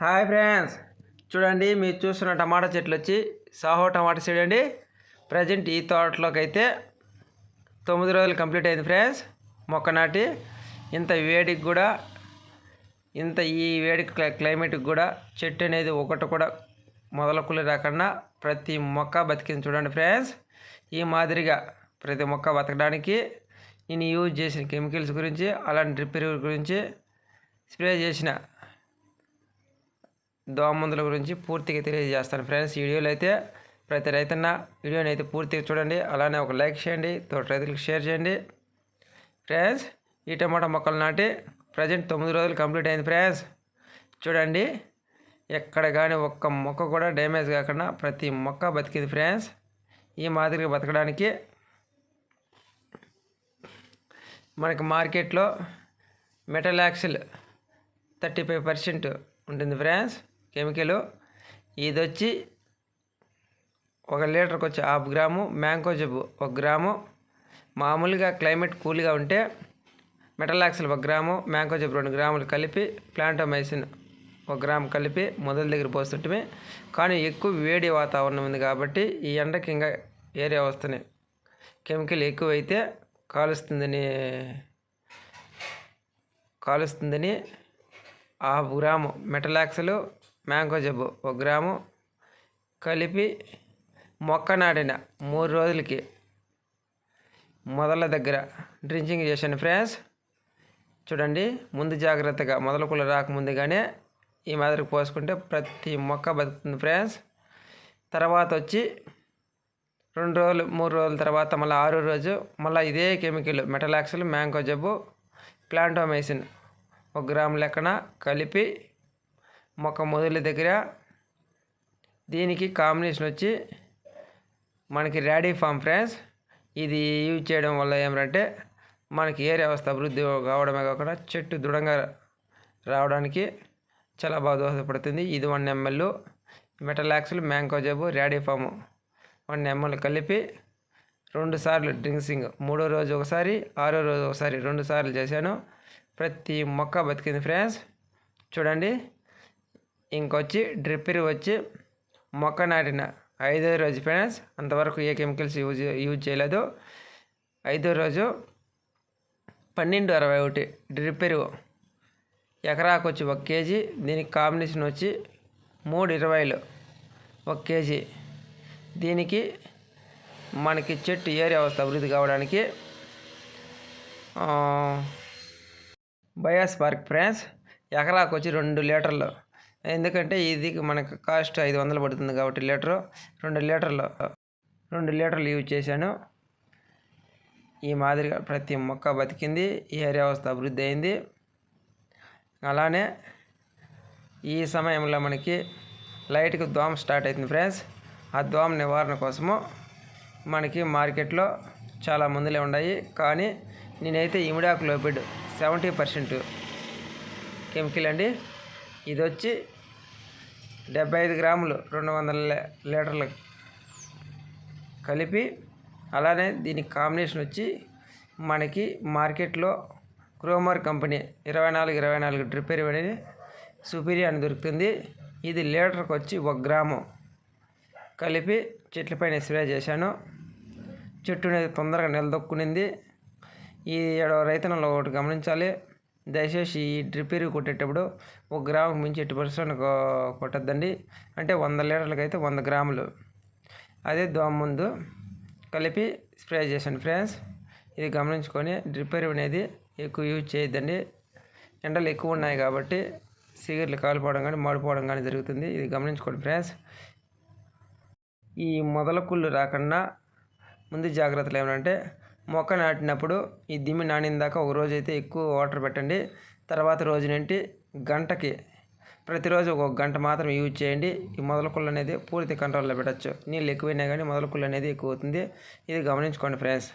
Hi friends. చూడండి మీరు చూస్తున్న టమాటా చెట్లు వచ్చి సాహో టమాటా సీడ్ అండి. ప్రజెంట్ ఈ తోటలోకి అయితే తొమ్మిది రోజులు కంప్లీట్ అయింది ఫ్రెండ్స్. మొక్క నాటి ఇంత వేడికి కూడా ఇంత ఈ వేడి క్లైమేట్కి కూడా చెట్టు అనేది ఒకటి కూడా మొదలకులు రాకుండా ప్రతి మొక్క బతికింది చూడండి ఫ్రెండ్స్. ఈ మాదిరిగా ప్రతి మొక్క బతకడానికి నేను యూజ్ చేసిన కెమికల్స్ గురించి అలాంటి డ్రిప్ ఎరువుల గురించి స్ప్రే చేసిన దోమ మందుల గురించి పూర్తిగా తెలియజేస్తాను ఫ్రెండ్స్. వీడియోలు అయితే ప్రతి రైతన్న వీడియోని అయితే పూర్తిగా చూడండి. అలానే ఒక లైక్ చేయండి తోటి రైతులకు షేర్ చేయండి. ఫ్రెండ్స్ ఈ టమాటా మొక్కలు నాటి ప్రజెంట్ తొమ్మిది రోజులు కంప్లీట్ అయింది ఫ్రెండ్స్. చూడండి ఎక్కడ కానీ ఒక్క మొక్క కూడా డ్యామేజ్ కాకుండా ప్రతి మొక్క బతికింది ఫ్రెండ్స్. ఈ మాదిరిగా బతకడానికి మనకి మార్కెట్లో మెటలాక్సిల్ థర్టీ ఫైవ్ పర్సెంట్ ఉంటుంది ఫ్రెండ్స్. కెమికల్. ఇది వచ్చి ఒక లీటర్కి వచ్చి హాఫ్ గ్రాము మ్యాంగో జబ్బు ఒక గ్రాము. మామూలుగా క్లైమేట్ కూల్గా ఉంటే మెటలాక్సిల్ ఒక గ్రాము మ్యాంగో జబ్బు రెండు గ్రాములు కలిపి ప్లాంటోమైసిన్ ఒక గ్రాము కలిపి మొదల దగ్గర పోస్తుంటే కానీ ఎక్కువ వేడి వాతావరణం ఉంది కాబట్టి ఈ ఎండకి ఇంకా ఏరియా వస్తున్నాయి కెమికల్ ఎక్కువైతే కాలుస్తుందని కాలుస్తుందని హాఫ్ గ్రాము మెటలాక్సలు మ్యాంగో జబ్బు ఒక గ్రాము కలిపి మొక్క నాటిన మూడు రోజులకి మొదల దగ్గర డ్రించింగ్ చేశాను ఫ్రెండ్స్. చూడండి ముందు జాగ్రత్తగా మొదలకులు రాకముందుగానే ఈ మాదిరికి పోసుకుంటే ప్రతి మొక్క బతుకుతుంది ఫ్రెండ్స్. తర్వాత వచ్చి రెండు రోజులు మూడు రోజుల తర్వాత మళ్ళీ ఆరో రోజు మళ్ళీ ఇదే కెమికల్ మెటలాక్సిల్ మ్యాంగో జబ్బు ప్లాంటోమైసిన్ ఒక గ్రాము లెక్కన కలిపి మొక్క మొదల దగ్గర దీనికి కాంబినేషన్ వచ్చి మనకి ర్యాడీ ఫామ్ ఫ్రెండ్స్. ఇది యూజ్ చేయడం వల్ల ఏమంటే మనకి ఏరియా వ్యవస్థ అభివృద్ధి కావడమే కాకుండా చెట్టు దృఢంగా రావడానికి చాలా బాగా దోహదపడుతుంది. ఇది వన్ ఎంఎల్ మెటలాక్సులు మ్యాంగో జబ్బు ర్యాడీ ఫామ్ వన్ ఎంఎల్ కలిపి రెండు సార్లు డ్రింక్సింగ్ మూడో రోజు ఒకసారి ఆరో రోజు ఒకసారి రెండు సార్లు చేశాను. ప్రతి మొక్క బతికింది ఫ్రెండ్స్. చూడండి. ఇంకొచ్చి డ్రిప్పర్ వచ్చి మొక్క నాటిన ఐదో రోజు ఫ్రెండ్స్ అంతవరకు ఏ కెమికల్స్ యూజ్ యూజ్ చేయలేదు. ఐదో రోజు పన్నెండు అరవై ఒకటి డ్రిప్ ఎకరాకు వచ్చి ఒక కేజీ. దీనికి కాంబినేషన్ వచ్చి మూడు ఇరవైలు ఒక కేజీ. దీనికి మనకి చెట్టు ఏరియా వ్యవస్థ అభివృద్ధి కావడానికి బయాస్ పార్క్ ఫ్రెండ్స్ ఎకరాకు వచ్చి రెండు లీటర్లు ఎందుకంటే ఇది మనకు కాస్ట్ ఐదు వందలు పడుతుంది కాబట్టి లీటరు. రెండు లీటర్లు రెండు లీటర్లు యూజ్ చేశాను. ఈ మాదిరిగా ప్రతి మొక్క బతికింది ఈ ఏరియా వ్యవస్థ అభివృద్ధి అయింది. అలానే ఈ సమయంలో మనకి లైట్కి దోమ స్టార్ట్ అవుతుంది ఫ్రెండ్స్. ఆ దోమ నివారణ కోసము మనకి మార్కెట్లో చాలా మందులే ఉన్నాయి. కానీ నేనైతే ఇమిడాక్లోపిడ్ సెవెంటీ పర్సెంట్ కెమికల్ అండి. ఇది వచ్చి డెబ్బై ఐదు గ్రాములు రెండు వందల లీటర్లు కలిపి అలానే దీనికి కాంబినేషన్ వచ్చి మనకి మార్కెట్లో క్రోమర్ కంపెనీ ఇరవై నాలుగు ఇరవై నాలుగు డ్రిప్ ఎరువు సుపీరియర్ అని దొరుకుతుంది. ఇది లీటర్కి వచ్చి ఒక గ్రాము. కలిపి చెట్లపైన స్ప్రే చేశాను. చెట్టు అనేది తొందరగా నిలదొక్కునింది. ఈ ఏడవ రైతన్నలు ఒకటి గమనించాలి. దయచేసి ఈ డ్రిప్ ఎరువు కొట్టేటప్పుడు ఒక గ్రాముకు మించి ఎట్టి పర్సెంట్ కొట్టద్దండి. అంటే వంద లీటర్లకు అయితే వంద గ్రాములు. అదే దోమ ముందు కలిపి స్ప్రే చేశాను ఫ్రెండ్స్. ఇది గమనించుకొని డ్రిప్ ఎరువు అనేది ఎక్కువ యూజ్ చేయొద్దండి. ఎండలు ఎక్కువ ఉన్నాయి కాబట్టి సిగరెట్లు కాలిపోవడం కానీ మాడిపోవడం కానీ జరుగుతుంది. ఇది గమనించుకోండి ఫ్రెండ్స్. ఈ మొదల కుళ్ళు రాకుండా ముందు జాగ్రత్తలు ఏమంటే మొక్క నాటినప్పుడు ఈ దిమ్మి నానిందాక ఒక రోజు అయితే ఎక్కువ వాటర్ పెట్టండి. తర్వాత రోజు నుండి గంటకి ప్రతిరోజు ఒక గంట మాత్రం యూజ్ చేయండి. ఈ మొదలకుళ్ళు అనేది పూర్తి కంట్రోల్లో పెట్టచ్చు. నీళ్ళు ఎక్కువైనా కానీ మొదల కుళ్ళు అనేది ఎక్కువ అవుతుంది. ఇది గమనించుకోండి ఫ్రెండ్స్.